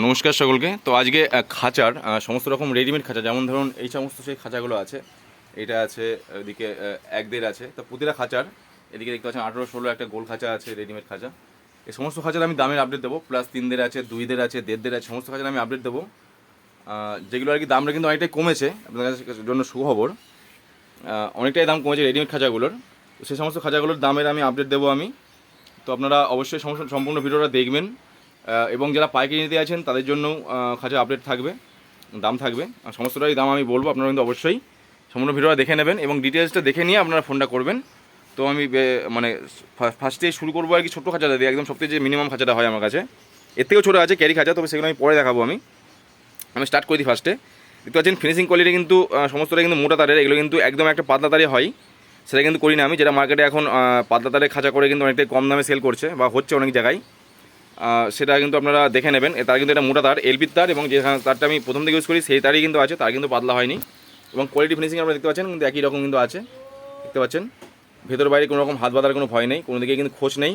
নমস্কার সকলকে। তো আজকে খাঁচার সমস্ত রকম রেডিমেড খাঁচা যেমন ধরুন এই সমস্ত সেই খাঁচাগুলো আছে এটা আছে আহ, এক দেড় আছে তো প্রতিটা খাঁচার এদিকে দেখতে পাচ্ছেন আঠেরো ষোলো একটা গোল খাঁচা আছে রেডিমেড খাঁচা। এই সমস্ত খাঁচার আমি দামের আপডেট দেবো প্লাস তিন দের আছে দুই দের আছে দেড় দের আছে সমস্ত খাঁচার আমি আপডেট দেবো। যেগুলো আর কি দামটা কিন্তু অনেকটাই কমেছে আপনাদের জন্য সুখবর। অনেকটাই দাম কমেছে রেডিমেড খাঁচাগুলোর। সেই সমস্ত খাঁচাগুলোর দামের আমি আপডেট দেবো আমি। তো আপনারা অবশ্যই সম্পূর্ণ ভিডিওটা দেখবেন। এবং যারা পাইকারি নিতে আছেন, তাদের জন্য খাঁচা আপডেট থাকবে, দাম থাকবে। সমস্তটাই দাম আমি বলব, আপনারা কিন্তু অবশ্যই সম্পূর্ণ ভিডিওটা দেখে নেবেন এবং ডিটেলসটা দেখে নিয়ে আপনারা ফোনটা করবেন। তো আমি মানে ফার্স্টে শুরু করব আর কি ছোটো খাঁচাটা দিয়ে, একদম সবথেকে যে মিনিমাম খাঁচাটা হয় আমার কাছে। এর থেকেও ছোটো আছে ক্যারি খাঁচা, তবে সেগুলো আমি পরে দেখাবো আমি। আমি স্টার্ট করি ফার্স্টে দেখতে পাচ্ছেন ফিনিশিং কোয়ালিটি কিন্তু সমস্তটা কিন্তু মোটা তারের, এগুলো কিন্তু একদম একটা পাতলা তারে হয়। সেটা কিন্তু করি না আমি, যেটা মার্কেটে এখন পাতলা তারে খাঁচা করে কিন্তু অনেকটাই কম দামে সেল করছে বা হচ্ছে অনেক জায়গায়। সেটা কিন্তু আপনারা দেখে নেবেন। তার কিন্তু এটা মোটা তার এলপির তার এবং যে তারটা আমি প্রথম থেকে ইউজ করি, সেই তারই কিন্তু আছে, তার কিন্তু পাতলা হয়নি। এবং কোয়ালিটি ফিনিশিং আপনারা দেখতে পাচ্ছেন, কিন্তু একই রকম কিন্তু আছে। দেখতে পাচ্ছেন? ভেতর বাইরে কোনো রকম হাত বাঁধার কোনো ভয় নেই, কোনো দিকে কিন্তু খোঁজ নেই।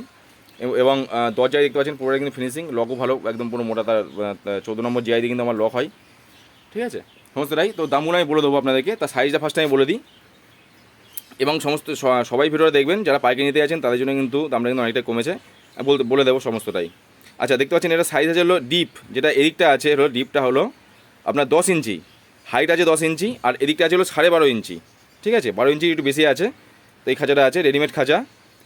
এবং দরজায় দেখতে পাচ্ছেন পুরোটা কিন্তু ফিনিশিং লকও ভালো, একদম পুরো মোটা তার চৌদ্দ নম্বর জিআই দিয়ে কিন্তু আমার লক হয়। ঠিক আছে? সমস্তটাই তো দামগুলো আমি বলে দেবো আপনাদেরকে, তার সাইজটা ফার্স্ট আমি বলে দিই। এবং সমস্ত সবাই ভিডিওটা দেখবেন, যারা পাইকারি নিতে আছেন তাদের জন্য কিন্তু দামটা কিন্তু অনেকটা কমেছে। বলতে বলে দেবো সমস্তটাই আচ্ছা দেখতে পাচ্ছেন এটা সাইজ আছে হলো ডিপ যেটা এদিকটা আছে হলো ডিপটা হলো আপনার দশ ইঞ্চি। হাইট আছে দশ ইঞ্চি আর এদিকটা আছে হলো সাড়ে বারো ইঞ্চি। ঠিক আছে? বারো ইঞ্চি একটু বেশি আছে। তো এই খাঁচাটা আছে রেডিমেড খাঁচা।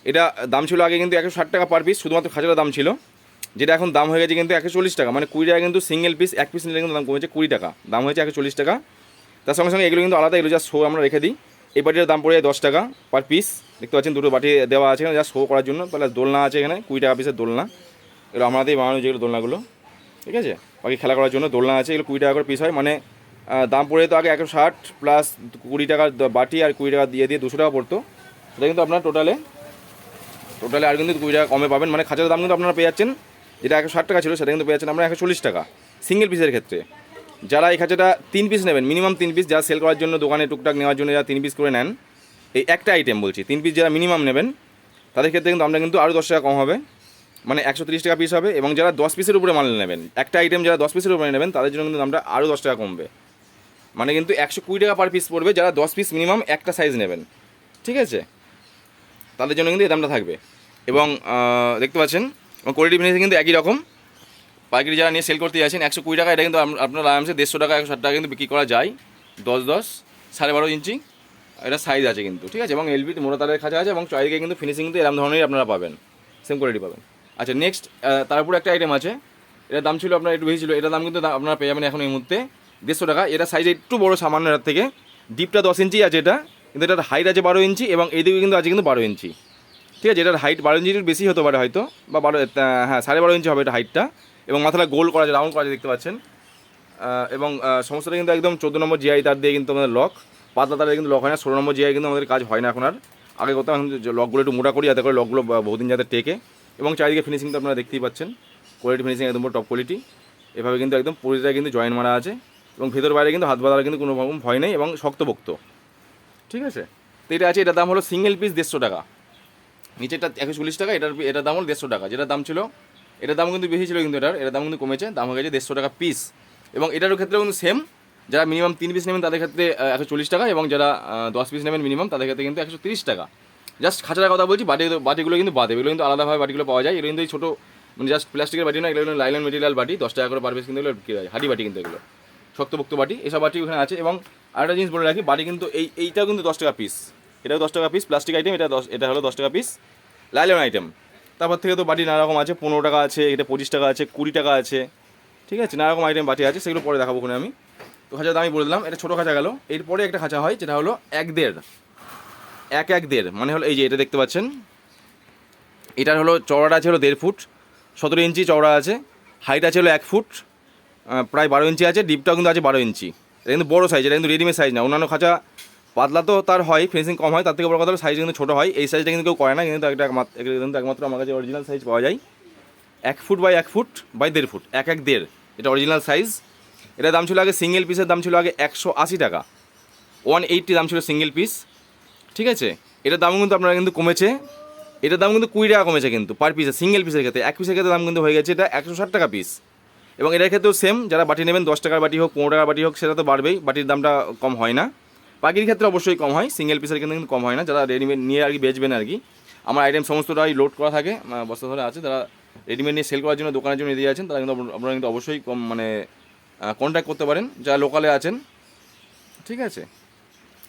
এটা দাম ছিল আগে কিন্তু একশো ষাট টাকা পার পিস শুধুমাত্র খাঁচাটা দাম ছিল। যেটা এখন দাম হয়ে গেছে কিন্তু একশো চল্লিশ টাকা। মানে কুড়ি টাকা কিন্তু সিঙ্গেল পিস এক পিস নিলে কিন্তু দাম কমেছে কুড়ি টাকা। দাম হয়েছে একশো চল্লিশ টাকা। তার সঙ্গে সঙ্গে এগুলো কিন্তু আলাদা এগুলো যা শো আমরা রেখে দিই। এই বাটির দাম পড়ে যায় দশ টাকা পার পিস দেখতে পাচ্ছেন দুটো বাটি দেওয়া আছে যা শো করার জন্য। তাহলে দোলনা আছে এখানে, কুড়ি টাকা পিসের দোলনা। এগুলো আমাদের বানানো যেগুলো দোলনাগুলো, ঠিক আছে? বাকি খেলা করার জন্য দোলনা আছে, এগুলো কুড়ি টাকা করে পিস হয় মানে দাম পড়ে তো আগে একশো ষাট প্লাস কুড়ি টাকার বাটি আর কুড়ি টাকা দিয়ে দিয়ে দুশো টাকা পড়তো। সেটা কিন্তু আপনার টোটালে টোটালে আর কিন্তু কুড়ি টাকা কমে পাবেন। মানে খাঁচার দাম কিন্তু আপনারা পেয়ে যাচ্ছেন, যেটা একশো ষাট টাকা ছিল, সেটা কিন্তু পেয়ে যাচ্ছেন আমরা একশো চল্লিশ টাকা সিঙ্গেল পিসের ক্ষেত্রে। যারা এই খাঁচাটা তিন পিস নেবেন মিনিমাম তিন পিস যারা সেল করার জন্য দোকানে টুকটাক নেওয়ার জন্য যারা তিন পিস করে নেন, এই একটা আইটেম বলছি, তিন পিস যারা মিনিমাম নেবেন, তাদের ক্ষেত্রে কিন্তু আমরা কিন্তু আরও দশ টাকা কম হবে। মানে একশো তিরিশ টাকা পিস হবে এবং যারা দশ পিসের উপরে মাল নেবেন, একটা আইটেম যারা দশ পিসের উপরে নেবেন, তাদের জন্য কিন্তু দামটা আরও দশ টাকা কমবে। মানে কিন্তু একশো কুড়ি টাকা পার পিস পড়বে, যারা দশ পিস মিনিমাম একটা সাইজ নেবেন। ঠিক আছে? তাদের জন্য কিন্তু এই দামটা থাকবে। এবং দেখতে পাচ্ছেন, এবং কোয়ালিটি ফিনিশিং কিন্তু একই রকম। পাইকারি যারা নিয়ে সেল করতে যাচ্ছেন, একশো কুড়ি টাকা এটা কিন্তু আপনার আরামসে দেড়শো টাকা, একশো ষাট টাকা কিন্তু বিক্রি করা যায়। দশ দশ, সাড়ে বারো ইঞ্চি। এটা সাইজ আছে কিন্তু, ঠিক আছে? এবং এলবি মোটা তারের খাঁচা আছে এবং চারিদিকে কিন্তু ফিনিশিং কিন্তু এরকম ধরনেরই আপনারা পাবেন। সেম কোয়ালিটি পাবেন। আচ্ছা নেক্সট তারপরে একটা আইটেম আছে। এটার দাম ছিল আপনার একটু বেশি ছিল এটার দাম কিন্তু আপনারা পেয়ে যাবেন এখন এই মুহূর্তে। দেড়শো টাকা। এটা সাইজ একটু বড় সামান্য এর থেকে। ডিপটা দশ ইঞ্চি আছে এটা। কিন্তু এটার হাইট আছে বারো ইঞ্চি এবং এইদিকে কিন্তু আছে কিন্তু বারো ইঞ্চি ঠিক আছে? এটার হাইট বারো ইঞ্চির বেশি হতে পারে হয়তো বা বারো হ্যাঁ সাড়ে বারো ইঞ্চি হবে এটা হাইটটা এবং মাথাটা গোল করা আছে রাউন্ড করা আছে দেখতে পাচ্ছেন। এবং আহ, সমস্তটা কিন্তু একদম চোদ্দ নম্বর জিআই তার দিয়ে কিন্তু আমাদের লক পাতলা তারে কিন্তু লক হয় না ষোলো নম্বর জিআই কিন্তু আমাদের কাজ হয় না এখন আর। আগে করতাম লকগুলো একটু মোটা করি যাতে করে লকগুলো বহুদিন যাতে টেকে। এবং চারিদিকে ফিনিশিং তো আপনারা দেখতেই পাচ্ছেন। কোয়ালিটি ফিনিশিং একদম টপ কোয়ালিটি এভাবে কিন্তু একদম পুরোটা কিন্তু জয়েন মারা আছে এবং ভেতর বাইরে কিন্তু হাত বাঁধার কিন্তু কোনো রকম ভয় নেই এবং শক্তপোক্ত। ঠিক আছে? তো এটা আছে, এটার দাম হলো সিঙ্গেল পিস দেড়শো টাকা। নিচেরটা একশো চল্লিশ টাকা, এটার এটার দাম হলো দেড়শো টাকা। যেটার দাম ছিল, এটার দাম কিন্তু বেশি ছিল কিন্তু এটার এটার দাম কিন্তু কমেছে, দাম হয়ে গেছে দেড়শো টাকা পিস এবং এটারও ক্ষেত্রে কিন্তু সেম যারা মিনিমাম তিন পিস নেবেন তাদের ক্ষেত্রে একশো চল্লিশ টাকা এবং যারা দশ পিস নেবেন মিনিমাম তাদের ক্ষেত্রে কিন্তু একশো তিরিশ টাকা। জাস্ট খাঁচার কথা বলছি, বাটি বাটিগুলো কিন্তু বাদে। এগুলো কিন্তু আলাদাভাবে বাটিগুলো পাওয়া যায়। এগুলো কিন্তু এই ছোটো মানে জাস্ট প্লাস্টিকের বাটি না, এগুলো লাইলন মেটেরিয়াল বাটি। দশ টাকা করে পার পিস কিন্তু এগুলো বিক্রি বাটি কিন্তু এগুলো। শক্তপোক্ত বাটি। এসব বাটি ওখানে আছে। এবং আরেকটা জিনিস বলে রাখি, বাটি কিন্তু এই এইটাও কিন্তু দশ টাকা পিস এটাও দশ টাকা পিস প্লাস্টিক আইটেম এটা দশ এটা হলো দশ টাকা পিস লাইলন আইটেম তারপর থেকে তো বাটি নানা রকম আছে, পনেরো টাকা আছে, এটা পঁচিশ টাকা আছে, কুড়ি টাকা আছে। ঠিক আছে? নানা রকম আইটেম বাটি আছে, সেগুলো পরে দেখাবো ওখানে আমি। তো খাঁচা আমি বলে দিলাম, এটা ছোটো খাঁচা গেল। এরপরে একটা খাঁচা হয়, যেটা হলো এক দেড় এক এক দেড়। মানে হলো এই যে এটা দেখতে পাচ্ছেন। এটার হলো চওড়াটা আছে হলো দেড় ফুট, সতেরো ইঞ্চি চওড়া আছে হাইট আছে হলো এক ফুট প্রায় বারো ইঞ্চি আছে ডিপটাও কিন্তু আছে বারো ইঞ্চি। এটা কিন্তু বড়ো সাইজ এটা কিন্তু রেডিমেড সাইজ না, অন্যান্য খাঁচা পাতলা তো তার হয় ফিনিশিং কম হয়, তার থেকে বড় কথা সাইজ কিন্তু ছোটো হয়। এই সাইজটা কিন্তু কেউ করে না, কিন্তু একটা একমাত্র কিন্তু একমাত্র আমার কাছে অরিজিনাল সাইজ পাওয়া যায়। এক ফুট বাই এক ফুট বাই দেড় ফুট, এক এক দেড়। এটা অরিজিনাল সাইজ এটার দাম ছিল আগে সিঙ্গেল পিসের দাম ছিল আগে একশো আশি টাকা। ওয়ান এইটটি দাম ছিল সিঙ্গেল পিস ঠিক আছে? এটার দাম কিন্তু আপনারা কিন্তু কমেছে। এটার দাম কিন্তু কুড়ি টাকা কমেছে কিন্তু পার পিসে সিঙ্গেল পিসের ক্ষেত্রে। এক পিসের ক্ষেত্রে দাম কিন্তু হয়ে গেছে এটা একশো ষাট টাকা পিস এবং এটার ক্ষেত্রেও সেম যারা বাটি নেবেন, দশ টাকার বাটি হোক, পনেরো টাকার বাটি হোক, সেটা তো বাড়বেই, বাটির দামটা কম হয় না। পাখির ক্ষেত্রে অবশ্যই কম হয় সিঙ্গেল পিসের কিন্তু কিন্তু কম হয় না। যারা রেডিমেড নিয়ে আর কি বেচবেন আর কি, আমার আইটেম সমস্তটাই লোড করা থাকে বস্তা ধরে আছে। তারা রেডিমেড নিয়ে সেল করার জন্য, দোকানের জন্য দিয়ে আছেন, তারা কিন্তু আপনারা কিন্তু অবশ্যই কম মানে কন্ট্যাক্ট করতে পারেন। যারা লোকালে আছেন, ঠিক আছে?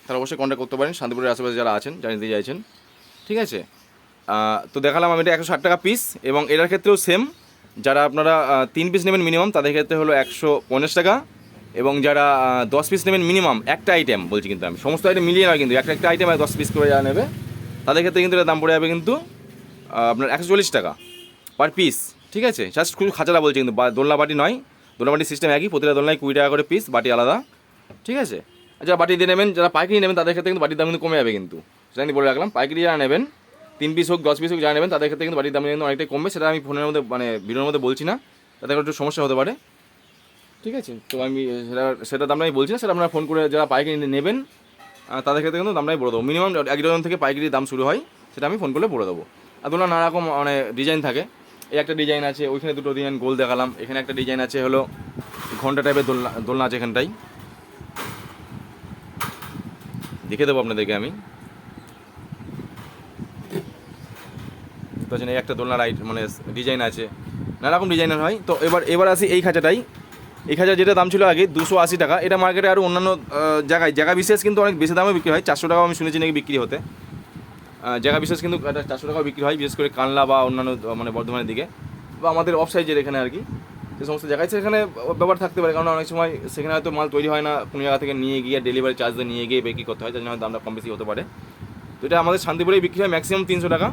তারা অবশ্যই কন্ট্যাক্ট করতে পারেন। শান্তিপুরের আশেপাশে যারা আছেন নিতে চাইছেন। ঠিক আছে? তো দেখালাম আমি এটা একশো ষাট টাকা পিস এবং এটার ক্ষেত্রেও সেম যারা আপনারা তিন পিস নেবেন মিনিমাম তাদের ক্ষেত্রে হলো একশো পঞ্চাশ টাকা এবং যারা দশ পিস নেবেন মিনিমাম একটা আইটেম বলছি কিন্তু আমি। সমস্ত আইটেম মিলিয়ে নয় কিন্তু একটা একটা আইটেম দশ পিস করে যারা নেবে, তাদের ক্ষেত্রে কিন্তু এটার দাম পড়ে যাবে কিন্তু আপনার একশো চল্লিশ টাকা পার পিস ঠিক আছে? জাস্ট খুব খাঁচাটা বলছি কিন্তু দোলনা বাটি নয়। দোলনা বাটির সিস্টেম একই, প্রতিটা দোলনায় কুড়ি টাকা করে পিস বাটি আলাদা। ঠিক আছে? যারা বাটি দিয়ে নেবেন, যারা পাইকারি নেবেন, তাদের ক্ষেত্রে কিন্তু বাটির দাম কিন্তু কমে যাবে কিন্তু। সেটা আমি বলে রাখলাম। পাইকারি যারা নেবেন, তিন পিস হোক, দশ পিস হোক, যারা নেবেন, তাদের ক্ষেত্রে কিন্তু বাটির দাম কিন্তু অনেকটাই কমবে। সেটা আমি ফোনের মধ্যে মানে ভিডিওর মধ্যে বলছি না। তাতে একটু সমস্যা হতে পারে। ঠিক আছে? তো আমি, সেটা সেটা দামটা আমি বলছি না। সেটা আপনারা ফোন করে যারা পাইকারি নেবেন তাদের ক্ষেত্রে কিন্তু দামটাই বলে দেবো। মিনিমাম এক ডজন থেকে পাইকারি দাম শুরু হয়, সেটা আমি ফোন করলে বলে দেবো। আর দোলনা নানা রকম মানে ডিজাইন থাকে। এই একটা ডিজাইন আছে, ওইখানে দুটো ডিজাইন গোল দেখালাম। এখানে একটা ডিজাইন আছে হলো ঘণ্টা টাইপের দোলনা দোলনা আছে এখানটাই দেখে দেবো আপনাদেরকে আমি। এই একটা দোলনা রাইট মানে ডিজাইন আছে। নানা রকম ডিজাইনের হয়। তো এবার এবার আসি এই খাঁচাটাই। এই খাঁচা যেটা দাম ছিল আগে দুশো আশি টাকা। এটা মার্কেটে আরও অন্যান্য জায়গায়, জায়গা বিশেষ কিন্তু অনেক বেশি দামে বিক্রি হয়। চারশো টাকাও আমি শুনেছি নাকি বিক্রি হতে। জায়গা বিশেষ কিন্তু চারশো টাকাও বিক্রি হয়, বিশেষ করে কানলা বা অন্যান্য মানে বর্ধমানের দিকে। বা আমাদের অফ সাইজের এখানে আর কি। সে সমস্ত জায়গায়। সেখানে ব্যাপার থাকতে পারে, কারণ অনেক সময় সেখানে হয়তো মাল তৈরি হয় না কোনো জায়গা থেকে নিয়ে গিয়ে ডেলিভারি চার্জ দিয়ে নিয়ে গিয়ে বিক্রি করতে হয়, যার জন্য দামটা কম বেশি হতে পারে। তো এটা আমাদের শান্তিপুরেই বিক্রি হয় ম্যাক্সিমাম তিনশো টাকা।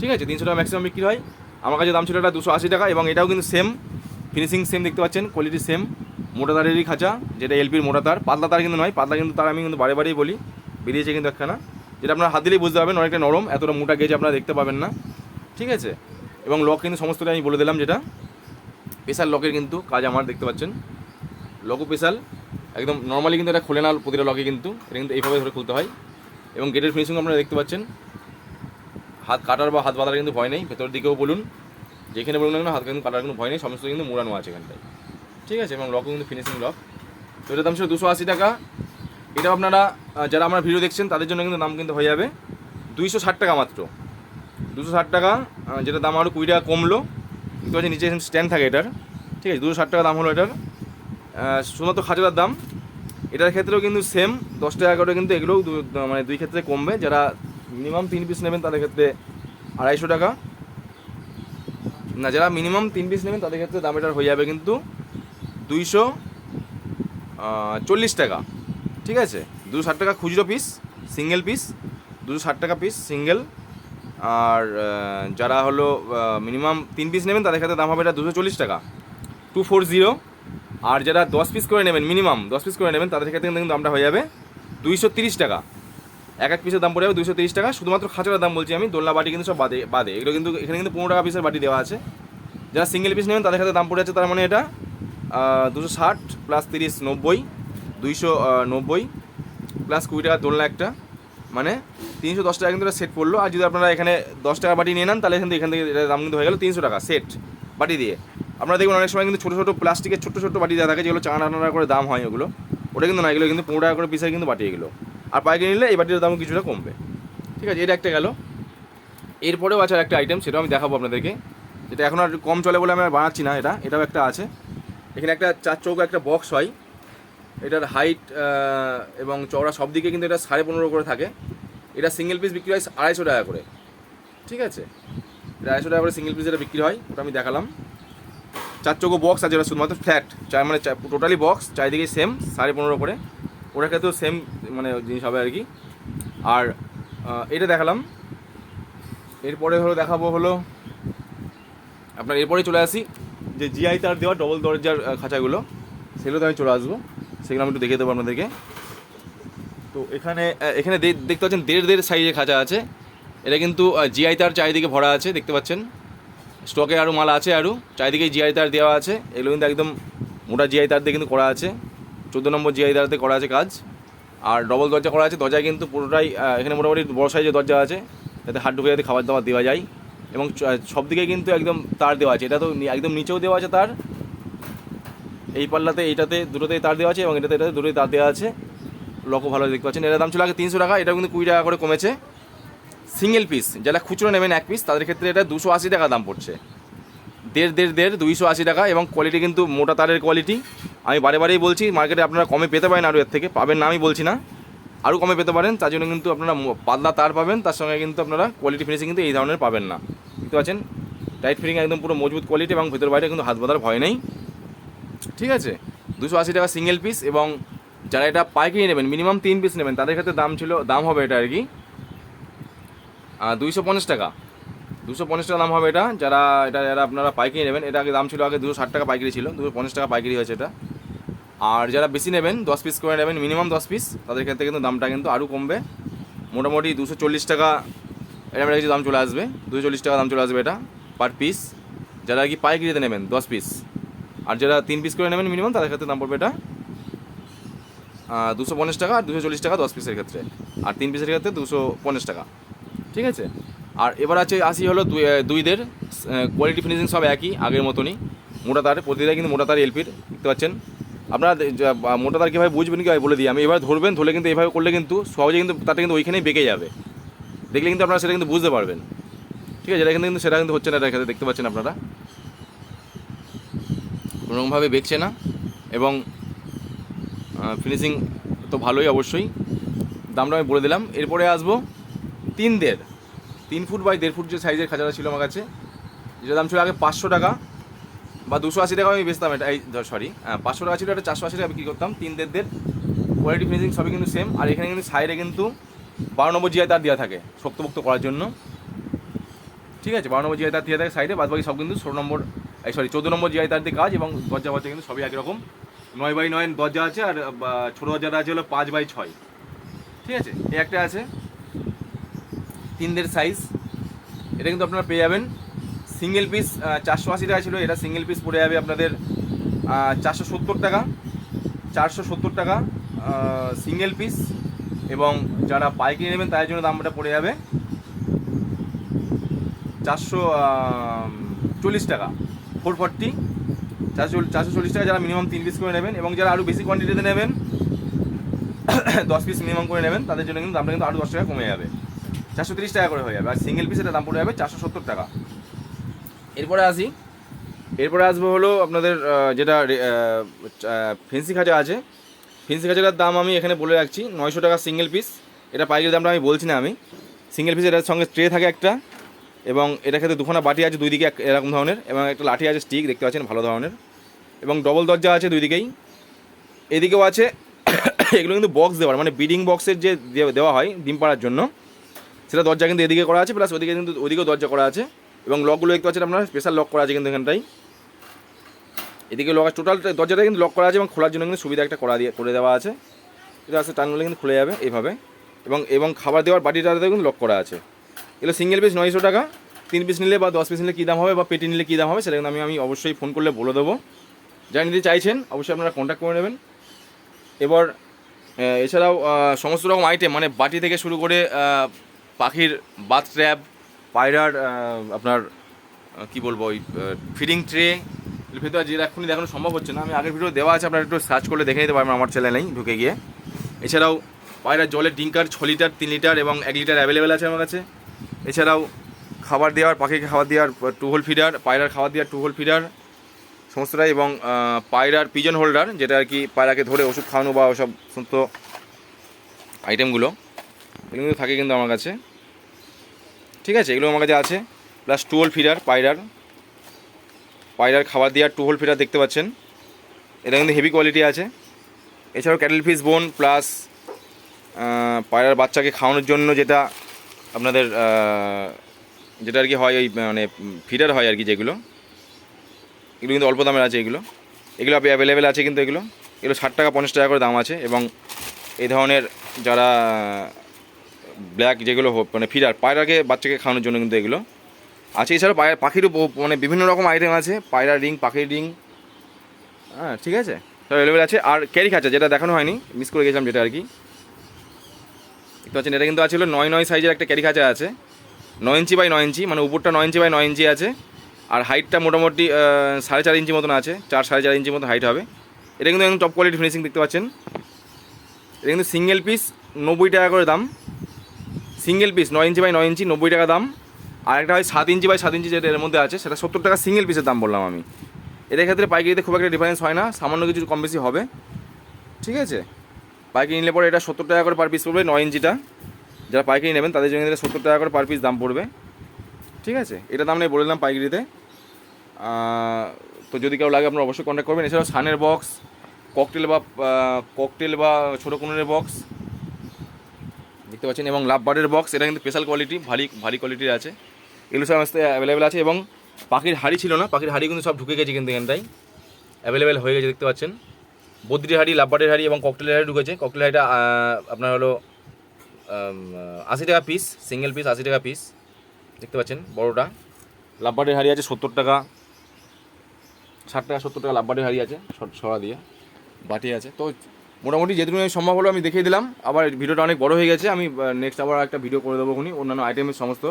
ঠিক আছে, তিনশো টাকা ম্যাক্সিমাম বিক্রি হয়। আমার কাছে দাম ছিল এটা দুশো আশি টাকা, এবং এটাও কিন্তু সেম ফিনিশিং সেম দেখতে পাচ্ছেন কোয়ালিটি সেম মোটা তারেরই খাঁচা, যেটা এলপির মোটা তার। পাতলা তার কিন্তু নয়, পাতলা কিন্তু তার আমি কিন্তু বারে বারেই বলি, বেরিয়েছে কিন্তু একখানা। যেটা আপনার হাত দিলেই বুঝতে পারবেন, অনেকটা নরম, এতটা মোটা গেজ আপনারা দেখতে পাবেন না। ঠিক আছে, এবং লক কিন্তু সমস্তটা আমি বলে দিলাম যেটা। স্পেশাল লকের কিন্তু কাজ আমার দেখতে পাচ্ছেন। লকও স্পেশাল, একদম নর্মালি কিন্তু এটা খোলে না, প্রতিটা লকে কিন্তু, এটা কিন্তু এইভাবে ধরে খুলতে হয়। এবং গেটের ফিনিশিং আপনারা দেখতে পাচ্ছেন। হাত কাটার বা হাত বাঁধার কিন্তু ভয় নেই, ভেতর দিকেও বলুন। যেখানে বলুন না হাত কিন্তু কাটার কোনো ভয় নেই, সমস্ত কিন্তু মোড়ানো আছে এখানটায়। ঠিক আছে? এবং লকও কিন্তু ফিনিশিং লক তো এটার দাম ছিল দুশো আশি টাকা। এটা আপনারা যারা আমার ভিডিও দেখছেন, তাদের জন্য কিন্তু দাম কিন্তু হয়ে যাবে দুইশো ষাট টাকা মাত্র। দুশো ষাট টাকা যেটা দাম আরও কুড়ি টাকা কমলো। দেখতে পাচ্ছি নিচে স্ট্যান্ড থাকে এটার। ঠিক আছে? দুশো ষাট টাকা দাম হলো এটার। শুধুমাত্র খাজলার দাম। এটার ক্ষেত্রেও কিন্তু সেম দশ টাকা করে কিন্তু এগুলোও মানে দুই ক্ষেত্রে কমবে। যারা মিনিমাম তিন পিস নেবেন, তাদের ক্ষেত্রে আড়াইশো টাকা। না, যারা মিনিমাম তিন পিস নেবেন, তাদের ক্ষেত্রে দাম এটার হয়ে যাবে কিন্তু দুইশো চল্লিশ টাকা। ঠিক আছে? দুশো ষাট টাকা খুচরো পিস সিঙ্গেল পিস দুশো ষাট টাকা পিস সিঙ্গেল আর যারা হলো মিনিমাম তিন পিস নেবেন, তাদের ক্ষেত্রে দাম হবে এটা দুশো চল্লিশ টাকা। টু ফোর জিরো আর যারা দশ পিস করে নেবেন মিনিমাম দশ পিস করে নেবেন, তাদের ক্ষেত্রে কিন্তু দামটা হয়ে যাবে দুইশো তিরিশ টাকা। এক এক পিসের দাম পড়ে যাবে দুইশো তিরিশ টাকা। শুধুমাত্র খাঁচার দাম বলছি আমি, দোলনা বাটি কিন্তু সব বাদে বাদে। এগুলো কিন্তু এখানে কিন্তু পনেরো টাকা পিসের বাটি দেওয়া আছে। যারা সিঙ্গেল পিস নেবেন, তাদের ক্ষেত্রে দাম পড়ে যাচ্ছে তার মানে এটা দুশো ষাট প্লাস তিরিশ নব্বই, দুইশো নব্বই প্লাস কুড়ি টাকা দোলনা একটা। মানে তিনশো দশ টাকা কিন্তু সেট পড়ল। আর যদি আপনারা এখানে দশ টাকা বাটি নিয়ে নেন, তাহলে কিন্তু এখান থেকে দাম কিন্তু হয়ে গেলো তিনশো টাকা সেট বাটি দিয়ে। আপনারা দেখবেন অনেক সময় কিন্তু ছোটো ছোটো প্লাস্টিকের ছোটো ছোটো বাটি দেওয়া থাকে, যেগুলো চানা টানা করে দাম হয় ওগুলো। ওটা কিন্তু না, এগুলো কিন্তু পনেরো টাকা করে পিসের কিন্তু বাটি এগুলো। আর পাইকারি নিলে এই বাটির দাম কিছুটা কমবে। ঠিক আছে, এটা একটা গেল। এরপরেও আছে একটা আইটেম সেটাও আমি দেখাবো আপনাদেরকে। যেটা এখন আর কম চলে বলে আমি আর বানাচ্ছি না এটা, এটাও একটা আছে। এখানে একটা চার চৌকো একটা বক্স হয়। এটার হাইট এবং চওড়া সব দিকে কিন্তু এটা সাড়ে পনেরো করে থাকে। এটা সিঙ্গেল পিস বিক্রি হয় আড়াইশো টাকা করে। ঠিক আছে? আড়াইশো টাকা করে সিঙ্গেল পিস এটা বিক্রি হয়, ওটা আমি দেখালাম। চার চৌকো বক্স আছে ওটা শুধুমাত্র ফ্ল্যাট চার মানে টোটালি বক্স চারিদিকে সেম সাড়ে পনেরো করে। ওটার ক্ষেত্রেও সেম মানে জিনিস হবে আর কি। আর এটা দেখালাম। এরপরে হলো দেখাবো হলো, আপনার এরপরে চলে আসি। যে জিআই তার দেওয়া ডবল দরজার খাঁচাগুলো, সেগুলোতে আমি চলে আসব। সেগুলো আমি একটু দেখে দেবো আপনাদেরকে। তো এখানে এখানে দেখতে পাচ্ছেন দেড় দেড় সাইজে খাঁচা আছে। এটা কিন্তু জিআই তার চারিদিকে ভরা আছে, দেখতে পাচ্ছেন। স্টকে আরও মাল আছে আরও চারিদিকে জিআই তার দেওয়া আছে। এগুলো কিন্তু একদম মোটা জিআই তার দিয়ে কিন্তু করা আছে। চোদ্দ নম্বর জিআই তারতে করা আছে কাজ। আর ডবল দরজা করা আছে, দরজায় কিন্তু পুরোটাই এখানে মোটামুটি বড় সাইজের দরজা আছে, যাতে হাত ঢুকে যাতে খাবার দাবার দেওয়া যায়। এবং সব দিকে কিন্তু একদম তার দেওয়া আছে। এটা তো একদম নিচেও দেওয়া আছে তার এই পাল্লাতে, এইটাতে, দুটোতেই তার দেওয়া আছে এবং এটাতে এটাতে দুটোই তার দেওয়া আছে। লকও ভালো দেখতে পাচ্ছেন। এটার দাম ছিল আগে তিনশো টাকা এটা কিন্তু কুড়ি টাকা করে কমেছে। সিঙ্গেল পিস যারা খুচরো নেবেন এক পিস তাদের ক্ষেত্রে এটা দুশো আশি টাকা দাম পড়ছে। দেড় দেড় দেড়, দুইশো আশি টাকা এবং কোয়ালিটি কিন্তু মোটা তারের কোয়ালিটি আমি বারে বারেই বলছি মার্কেটে আপনারা কমে পেতে পারেন আরও এর থেকে, পাবেন না আমি বলছি না। আরও কমে পেতে পারেন, তার জন্য কিন্তু আপনারা পাতলা তার পাবেন, তার সঙ্গে কিন্তু আপনারা কোয়ালিটি ফিনিশিং কিন্তু এই ধরনের পাবেন না। দেখতে পাচ্ছেন? টাইট ফিটিং একদম পুরো মজবুত কোয়ালিটি এবং ভেতর বাইরে কিন্তু হাত বাঁধার ভয় নেই। ঠিক আছে? দুশো আশি টাকা সিঙ্গেল পিস এবং যারা এটা পাইকারি নেবেন মিনিমাম তিন পিস নেবেন, তাদের ক্ষেত্রে দাম ছিল, দাম হবে এটা আর কি দুইশো পঞ্চাশ টাকা। দুশো পঞ্চাশ টাকা দাম হবে এটা, যারা এটা, যারা আপনারা পাইকারি নেবেন, এটা আগে দাম ছিল আগে দুশো ষাট টাকা পাইকারি ছিল দুশো পঞ্চাশ টাকা পাইকারি হয়েছে এটা। আর যারা বেশি নেবেন, দশ পিস করে নেবেন মিনিমাম দশ পিস তাদের ক্ষেত্রে কিন্তু দামটা কিন্তু আরও কমবে। মোটামুটি দুশো চল্লিশ টাকা এরকম একটা কিছু দাম চলে আসবে দুশো চল্লিশ টাকা দাম চলে আসবে এটা পার পিস যারা কি পাইকারিতে নেবেন, দশ পিস আর যারা তিন পিস করে নেবেন মিনিমাম তাদের ক্ষেত্রে দাম পড়বে এটা দুশো পঞ্চাশ টাকা আর দুশো চল্লিশ টাকা দশ পিসের ক্ষেত্রে। আর তিন পিসের ক্ষেত্রে দুশো পঞ্চাশ টাকা। ঠিক আছে? আর এবার আছে, আসি হলো দুই দুইদের কোয়ালিটি ফিনিশিং সব একই, আগের মতনই। মোটা তার, প্রতিটা কিন্তু মোটা তার এলপির দেখতে পাচ্ছেন? আপনারা মোটা তার কীভাবে বুঝবেন কীভাবে বলে দিই? আমি এবার ধরবেন, ধরলে কিন্তু এইভাবে করলে কিন্তু সহজে কিন্তু তারটা কিন্তু ওইখানেই বেঁকে যাবে। দেখলে কিন্তু আপনারা সেটা কিন্তু বুঝতে পারবেন। ঠিক আছে? এটা কিন্তু কিন্তু সেটা কিন্তু হচ্ছে না এটা দেখতে পাচ্ছেন আপনারা? কোনোরকমভাবে বেঁকছে না এবং ফিনিশিং তো ভালোই অবশ্যই। দামটা আমি বলে দিলাম। এরপরে আসব তিন দেড় তিন ফুট বাই দেড় ফুট যে সাইজের খাঁচাটা ছিল আমার কাছে যেটা দাম ছিল আগে পাঁচশো টাকা বা দুশো আশি টাকা আমি বেচতাম এটা। এই সরি পাঁচশো টাকা ছিল, এটা চারশো আশি টাকা বিক্রি করতাম। তিন দেড় দেড় কোয়ালিটি ফিনিশিং সবই কিন্তু সেম আর এখানে কিন্তু সাইডে কিন্তু বারো নম্বর জিআই তার দেওয়া থাকে শক্তপোক্ত করার জন্য। ঠিক আছে, বারো নম্বর জিআই তার দেওয়া থাকে সাইডে বাদ বাকি সব কিন্তু ষোলো নম্বর সরি চোদ্দ নম্বর জিআই তার দিয়ে কাজ এবং দরজা ফরজা কিন্তু সবই একই রকম নয় বাই নয় দরজা আছে আর ছোটো দরজাটা আছে হলো পাঁচ বাই ছয়। ঠিক আছে? এই একটা আছে। তিনদের সাইজ এটা কিন্তু আপনারা পেয়ে যাবেন। সিঙ্গেল পিস চারশো আশি টাকা ছিল। এটা সিঙ্গেল পিস পড়ে যাবে আপনাদের চারশো সত্তর টাকা। চারশো সত্তর টাকা সিঙ্গেল পিস এবং যারা পাইকারি নেবেন, তাদের জন্য দামটা পড়ে যাবে চারশো চল্লিশ টাকা। ফোর ফর্টি চারশো চারশো চল্লিশ টাকা যারা মিনিমাম তিন পিস করে নেবেন এবং যারা আরও বেশি কোয়ান্টিটিতে নেবেন দশ পিস মিনিমাম করে নেবেন তাদের জন্য কিন্তু দামটা কিন্তু আরও দশ টাকা কমে যাবে। চারশো তিরিশ টাকা করে হয়ে যাবে। আর সিঙ্গেল পিস এটা দাম পড়ে যাবে চারশো সত্তর টাকা। এরপরে আসি। এরপরে আসব হলো আপনাদের যেটা ফেন্সি খাঁচা আছে। ফেন্সি খাঁচাটার দাম আমি এখানে বলে রাখছি নয়শো টাকা সিঙ্গেল পিস এটা পাইকারি দামটা আমি বলছি না আমি। সিঙ্গেল পিস এটার সঙ্গে ট্রে থাকে একটা। এবং এটা ক্ষেত্রে দুখানা বাটি আছে, দুই দিকে এরকম ধরনের, এবং একটা লাঠি আছে স্টিক দেখতে পাচ্ছেন, ভালো ধরনের। এবং ডবল দরজা আছে দুই দিকেই। এদিকেও আছে, এগুলো কিন্তু বক্স দেওয়ার মানে বিডিং বক্সের যে দেওয়া হয় ডিম পাড়ার জন্য, সেটা দরজা কিন্তু এদিকে করা আছে প্লাস ওদিকে কিন্তু ওদিকেও দরজা করা আছে। এবং লকগুলো দেখতে পাচ্ছেন আপনারা স্পেশাল লক করা আছে কিন্তু এখানটাই এদিকে লক টোটাল দরজাটা কিন্তু লক করা আছে এবং খোলার জন্য কিন্তু সুবিধা একটা করা দিয়ে, করে দেওয়া আছে। এটা আসলে টানলে কিন্তু খুলে যাবে এইভাবে। এবং এবং খাবার দেওয়ার বাটিটাতেও কিন্তু লক করা আছে। এগুলো সিঙ্গেল পিস নয়শো টাকা। তিন পিস নিলে বা দশ পিস নিলে কী দাম হবে বা পেটি নিলে কী দাম হবে সেটা কিন্তু আমি আমি অবশ্যই ফোন করলে বলে দেবো। যারা নিতে চাইছেন, অবশ্যই আপনারা কন্ট্যাক্ট করে নেবেন। এবার এছাড়াও সমস্ত রকম আইটেম মানে বাটি থেকে শুরু করে পাখির বাথ ট্র্যাপ পায়রার আপনার কি বলব, ওই ফিডিং ট্রে ভেতরে যে এখনই দেখানো সম্ভব হচ্ছে না। আমি আগের ভিডিও দেওয়া আছে, আপনারা একটু সার্চ করলে দেখে নিতে পারবেন, আমার চ্যানেলেই ঢুকে গিয়ে। এছাড়াও, পায়রার জলের ডিঙ্কার ছ লিটার তিন লিটার এবং এক লিটার অ্যাভেলেবেল আছে আমার কাছে। এছাড়াও খাবার দেওয়ার, পাখিকে খাবার দেওয়ার, টু হোল ফিডার, পায়রার খাবার দেওয়ার, টু হোল ফিডার, সমস্তটাই এবং পায়রার পিজন হোল্ডার যেটা আর কি পায়রাকে ধরে ওষুধ খাওয়ানো বা ওসব সমস্ত আইটেমগুলো এগুলো কিন্তু থাকে কিন্তু আমার কাছে। ঠিক আছে, এগুলো আমার কাছে আছে প্লাস টু হোল ফিডার, পায়রার। পায়রার খাবার দেওয়ার টু হোল ফিডার দেখতে পাচ্ছেন। এটা কিন্তু হেভি কোয়ালিটি আছে। এছাড়াও ক্যাটেল ফিস বোন প্লাস পায়রার বাচ্চাকে খাওয়ানোর জন্য যেটা আপনাদের যেটা আর কি হয় ওই মানে ফিডার হয় আর কি যেগুলো। এগুলো কিন্তু অল্প দামের আছে এগুলো। এগুলো অ্যাভেলেবেল আছে কিন্তু এগুলো। এগুলো ষাট টাকা, পঞ্চাশ টাকা করে দাম আছে এবং এই ধরনের যারা ব্ল্যাক যেগুলো মানে ফিডার পায়রাকে, বাচ্চাকে খাওয়ানোর জন্য কিন্তু এগুলো আছে। এছাড়াও পায়রা পাখিরও মানে বিভিন্ন রকম আইটেম আছে। পায়রা রিং, পাখির রিং। হ্যাঁ ঠিক আছে। সব অ্যাভেলেবেল আছে। আর ক্যারি খাঁচা, যেটা দেখানো হয়নি মিস করে গেছিলাম যেটা আর কি। দেখতে পাচ্ছেন, এটা কিন্তু আছে হলো নয় নয় সাইজের একটা ক্যারি খাঁচা আছে। নয় ইঞ্চি বাই নয় ইঞ্চি মানে উপরটা নয় ইঞ্চি বাই নয় ইঞ্চি আছে। আর হাইটটা মোটামুটি সাড়ে চার ইঞ্চি মতন আছে, চার সাড়ে চার ইঞ্চি মতো হাইট হবে। এটা কিন্তু একদম টপ কোয়ালিটি ফিনিশিং দেখতে পাচ্ছেন। এটা কিন্তু সিঙ্গেল পিস নব্বই টাকা করে দাম। সিঙ্গেল পিস নয় ইঞ্চি বাই নয় ইঞ্চি, নব্বই টাকা দাম। আর একটা হয় সাত ইঞ্চি বাই সাত ইঞ্চি যেটা এর মধ্যে আছে, সেটা সত্তর টাকা সিঙ্গেল পিসের দাম বললাম আমি। এদের ক্ষেত্রে পাইকারিতে খুব একটা ডিফারেন্স হয় না, সামান্য কিছু কম বেশি হবে। ঠিক আছে? পাইকারি নিলে পরে এটা সত্তর টাকা করে পার পিস পড়বে নয় ইঞ্চিটা। যারা পাইকারি নেবেন, তাদের জন্য সত্তর টাকা করে পার পিস দাম পড়বে। ঠিক আছে? এটা দাম নিয়ে বলে দিলাম পাইকারিতে। তো যদি কেউ লাগে আপনারা অবশ্যই কন্ট্যাক্ট করবেন। এছাড়াও সানের বক্স ককটেল বা ককটেল বা ছোটো কোনের বক্স দেখতে পাচ্ছেন, এবং লাভ বার্ডের বক্স এটা কিন্তু স্পেশাল কোয়ালিটি ভারী ভারী কোয়ালিটির আছে। এগুলো সব আসতে অ্যাভেলেবেল আছে, এবং পাখির হাড়ি ছিল না, পাখির হাড়ি কিন্তু সব ঢুকে গেছে কিন্তু এখানটাই অ্যাভেলেবেল হয়ে গেছে, দেখতে পাচ্ছেন। বদ্রির হাড়ি লাভবার্ডের হাড়ি এবং ককটেলের হাড়ি ঢুকেছে। ককটেল হাড়িটা আপনার হলো আশি টাকা পিস সিঙ্গেল পিস আশি টাকা পিস দেখতে পাচ্ছেন বড়োটা। লাভবার্ডের হাড়ি আছে সত্তর টাকা, ষাট টাকা, সত্তর টাকা লাভবার্ডের হাড়ি আছে ছড়া দিয়ে বাটি আছে। তো মোটামুটি যেটুকু সম্ভব হলো আমি দেখিয়ে দিলাম। আবার ভিডিওটা অনেক বড় হয়ে গেছে, আমি নেক্সট আবার একটা ভিডিও করে দেবো খুনি অন্যান্য আইটেমের সমস্ত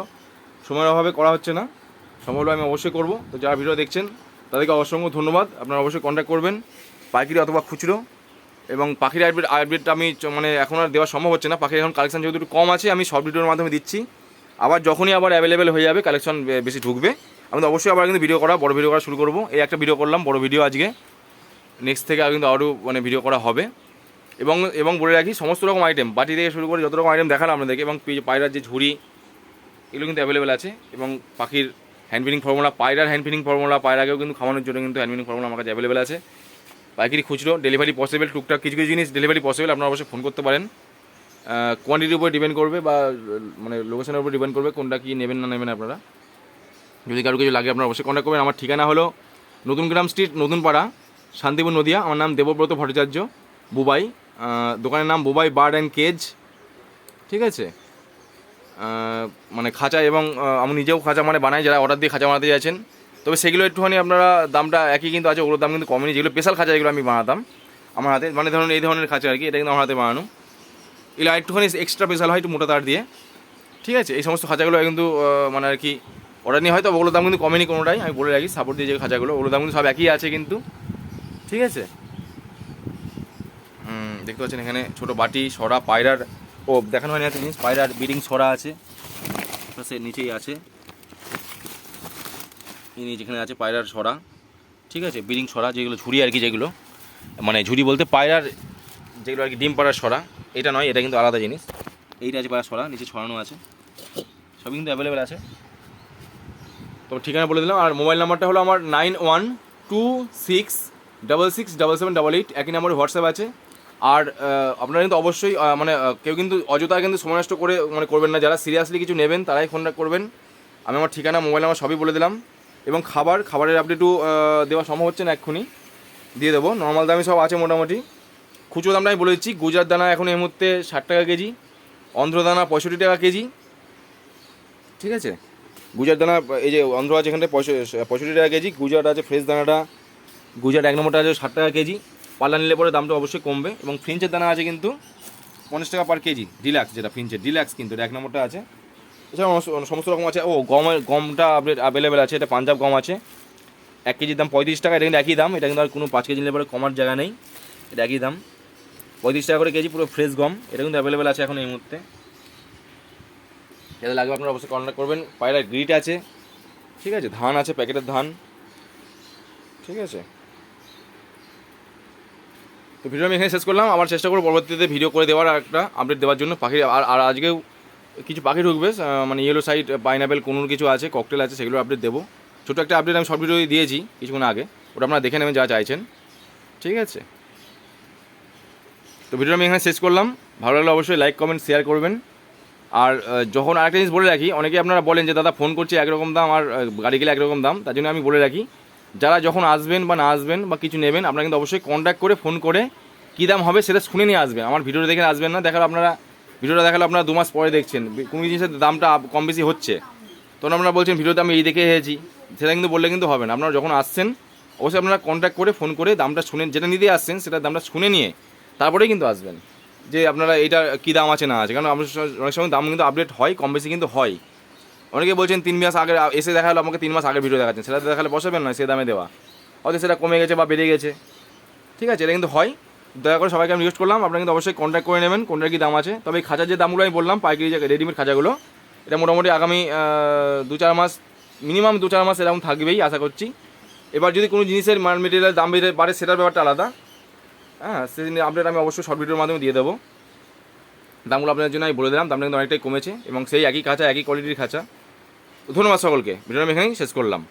সময়ের অভাবে করা হচ্ছে না। সম্ভব হলে আমি অবশ্যই করব। তো যারা ভিডিও দেখছেন, তাদেরকে অসংখ্য ধন্যবাদ। আপনারা অবশ্যই কন্ট্যাক্ট করবেন। পাইকারি অথবা খুচরো এবং পাখির আপডেট আপডেটটা আমি মানে এখন আর দেওয়া সম্ভব হচ্ছে না। পাখির এখন কালেকশন যেহেতু একটু কম আছে, আমি শর্ট ভিডিওর মাধ্যমে দিচ্ছি। আবার যখনই আবার অ্যাভেলেবেল হয়ে যাবে কালেকশন বেশি ঢুকবে। আমি তো অবশ্যই আবার কিন্তু ভিডিও করা, বড় ভিডিও করা শুরু করব। এই একটা ভিডিও করলাম, বড় ভিডিও আজকে। নেক্সট থেকে আর কিন্তু আরও মানে ভিডিও করা হবে। এবং এবং বলে রাখি, সমস্ত রকম আইটেম বাটি থেকে শুরু করে যত রকম আইটেম দেখালাম আপনাদেরকে, এবং পায়রার যে ঝুড়ি, এগুলো কিন্তু অ্যাভেলেবেল আছে। এবং পাখির হ্যান্ড ফিডিং ফর্মুলা পায়রার হ্যান্ড ফিডিং ফর্মুলা পায়রাকেও কিন্তু খাওয়ানোর জন্য কিন্তু হ্যান্ড ফিডিং ফর্মুলা আমার কাছে অ্যাভেলেবেল আছে। পাইকারি খুচরো ডেলিভারি পসিবল টুকটাক কিছু কিছু জিনিস ডেলিভারি পসিবল আপনারা অবশ্যই ফোন করতে পারেন। কোয়ান্টিটির উপর ডিপেন্ড করবে বা মানে লোকেশনের উপর ডিপেন্ড করবে কোনটা কি নেবেন না নেবেন আপনারা। যদি কারও কিছু লাগে, আপনারা অবশ্যই কন্ট্যাক্ট করবেন। আমার ঠিকানা হলো নতুন গ্রাম স্ট্রিট নতুন পাড়া শান্তিপুর নদিয়া। আমার নাম দেবব্রত ভট্টাচার্য, বুবাই। দোকানের নাম বুবাই বার্ড অ্যান্ড কেজ। ঠিক আছে? মানে খাঁচা এবং আমি নিজেও খাঁচা মানে বানাই, যারা অর্ডার দিয়ে খাঁচা বানাতে যাচ্ছেন। তবে সেগুলো একটুখানি আপনারা দামটা একই কিন্তু আছে, ওগুলোর দাম কিন্তু কমেনি যেগুলো স্পেশাল খাঁচা, যেগুলো আমি বানাতাম, আমার হাতে মানে ধরুন এই ধরনের খাঁচা আর কি, এটা কিন্তু আমার হাতে বানানো। এগুলো একটুখানি এক্সট্রা স্পেশাল হয়, একটু মোটা তার দিয়ে। ঠিক আছে? এই সমস্ত খাঁচাগুলো কিন্তু মানে আর কি অর্ডার নিয়ে হয়তো ওগুলোর দাম কিন্তু কমেনি কোনোটাই, আমি বলে রাখি সাপোর্ট দিয়ে যে খাঁচাগুলো, ওগুলোর দাম কিন্তু সব একই আছে কিন্তু। ঠিক আছে? দেখতে পাচ্ছেন এখানে ছোট বাটি, সরা, পায়রার, ও, দেখানো হয়নি একটা জিনিস, পায়রার বিডিং সরা আছে। সে নিচেই আছে। এই নিচে যেখানে আছে পায়রার সরা ঠিক আছে? বিডিং সরা যেগুলো ঝুড়ি আর কি, যেগুলো। মানে ঝুড়ি বলতে পায়রার, যেগুলো আর কি ডিম পাড়ার সরা এটা নয়, এটা কিন্তু আলাদা জিনিস। এইটা আছে পায়রার সরা নিচে ছড়ানো আছে। সবই কিন্তু অ্যাভেলেবেল আছে। তো ঠিকানা বলে দিলাম, আর মোবাইল নাম্বারটা হলো আমার nine one two six double six double seven double eight, একই নাম্বারে হোয়াটসঅ্যাপ আছে। আর আপনারা কিন্তু অবশ্যই মানে কেউ কিন্তু অযথা কিন্তু সময় নষ্ট করে মানে করবেন না। যারা সিরিয়াসলি কিছু নেবেন, তারাই ফোনটা করবেন। আমি আমার ঠিকানা, মোবাইল নাম্বার সবই বলে দিলাম। এবং খাবার, খাবারের আপডেটও দেওয়া সম্ভব হচ্ছে না এক্ষুনি। দিয়ে দেবো। নর্মাল দামে সব আছে মোটামুটি। খুচরো দামটা আমি বলে দিচ্ছি। গুজরাট দানা এখন এই মুহূর্তে ষাট টাকা কেজি, অন্ধ্র দানা পঁয়ষট্টি টাকা কেজি। ঠিক আছে? গুজরাট দানা, এই যে অন্ধ্র আছে এখানটায় পঁয়ষট্টি টাকা কেজি। গুজরাট আছে ফ্রেশ দানাটা। গুজরাট এক নম্বরটা আছে ষাট টাকা কেজি। পাল্লা নিলে পরে দামটা অবশ্যই কমবে। এবং ফ্রিঞ্চের দানা আছে কিন্তু পঞ্চাশ টাকা পার কেজি। ডিলাক্স যেটা ফ্রিঞ্চের ডিলাক্স কিন্তু এক নম্বরটা আছে। এছাড়া সমস্ত রকম আছে। ও, গমের গমটা অ্যাভেলেবেল আছে। এটা পাঞ্জাব গম আছে। এক কেজির দাম পঁয়ত্রিশ টাকা। এটা কিন্তু একই দাম। এটা কিন্তু আর কোনো পাঁচ কেজি নিলে পরে কমার জায়গা নেই। এটা একই দাম। পঁয়ত্রিশ টাকা করে কেজি, পুরো ফ্রেশ গম। এটা কিন্তু অ্যাভেলেবেল আছে এখন এই মুহূর্তে। যাদের লাগবে আপনারা অবশ্যই কন্ট্যাক্ট করবেন। পায়রা গ্রিট আছে। ঠিক আছে? ধান আছে, প্যাকেটের ধান। ঠিক আছে? তো ভিডিও আমি এখানে শেষ করলাম। আবার চেষ্টা করব পরবর্তীতে ভিডিও করে দেওয়ার একটা আপডেট দেওয়ার জন্য। পাখি আর আর আজকেও কিছু পাখি ঢুকবে মানে ইয়েলো সাইড পাইনাপেল কোনো কিছু আছে ককটেল আছে, সেগুলো আপডেট দেবো। ছোটো একটা আপডেট আমি শর্ট ভিডিও দিয়েছি কিছুক্ষণ আগে, ওটা আপনারা দেখে নেবেন যা চাইছেন। ঠিক আছে? তো ভিডিও আমি এখানে শেষ করলাম। ভালো লাগলে অবশ্যই লাইক কমেন্ট শেয়ার করবেন। আর যখন আরেকটা জিনিস বলে রাখি অনেকে আপনারা বলেন যে, দাদা ফোন করছে একরকম দাম আর গাড়ি গেলে একরকম দাম। তার জন্য আমি বলে রাখি, যারা যখন আসবেন বা না আসবেন বা কিছু নেবেন, আপনারা কিন্তু অবশ্যই কন্ট্যাক্ট করে ফোন করে কী দাম হবে সেটা শুনে নিয়ে আসবেন। আমার ভিডিওটা দেখে আসবেন না, দেখার আপনারা ভিডিওটা দেখালে আপনারা দু মাস পরে দেখছেন। কোনো জিনিসের দামটা কম বেশি হচ্ছে। তখন আপনারা বলছেন, ভিডিওতে আমি এই দেখে এসেছি। সেটা কিন্তু বললে কিন্তু হবে না। আপনারা যখন আসছেন, অবশ্যই আপনারা কন্ট্যাক্ট করে ফোন করে দামটা শুনে যেটা নিতে আসছেন, সেটা দামটা শুনে নিয়ে তারপরেই কিন্তু আসবেন। যে আপনারা এটা কী দাম আছে, না আছে। কারণ স- অনেক সময় দাম কিন্তু আপডেট হয়, কম বেশি কিন্তু হয়। অনেকে বলছেন, তিন মাস আগে এসে দেখাল আমাকে তিন মাস আগের ভিডিও দেখাচ্ছেন। সেটা দেখালে বসাবেন না, সে দামে দেওয়া। হয়তো সেটা কমে গেছে বা বেড়ে গেছে। ঠিক আছে, এটা কিন্তু হয়। দয়া করে সবাইকে আমি রিকোয়েস্ট করলাম, আপনারা কিন্তু অবশ্যই কন্ট্যাক্ট করে নেবেন কোনটার কি দাম আছে। তবে এই খাঁচার যে দামগুলো আমি বললাম, পাইকারি যে রেডিমেড খাঁচাগুলো, এটা মোটামুটি আগামী দু চার মাস মিনিমাম দু চার মাস এরকম থাকবেই, আশা করছি। এবার যদি কোনো জিনিসের মাল মেটেরিয়ালের দাম বেড়ে বাড়ে, সেটার ব্যাপারটা আলাদা। হ্যাঁ সেদিন আপডেট আমি অবশ্যই শর্ট ভিডিওর মাধ্যমে দিয়ে দেবো। দামগুলো আপনাদের জন্য আমি বলে দিলাম, দামটা কিন্তু অনেকটাই কমেছে, এবং সেই একই খাঁচা, একই কোয়ালিটির খাঁচা। ধন্যবাদ সকলকে, ভিডিওটা আমি এখানেই শেষ করলাম।